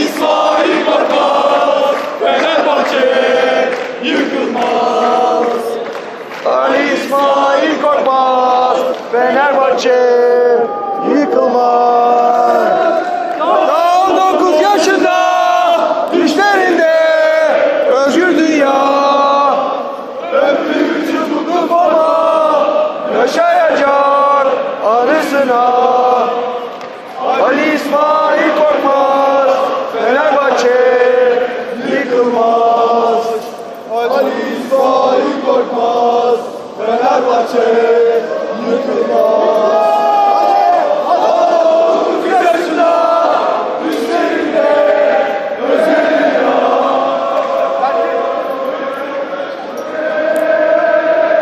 İsmail Bakar, Fenerbahçe yıkılmaz. Ali İsmail Korkmaz, yaşında, düşlerinde özgür dünya. Ömrü çılgın baba, yaşayacak anısına. Ali İsmail Ali İsmail Korkmaz Fenerbahçe yıkılmaz.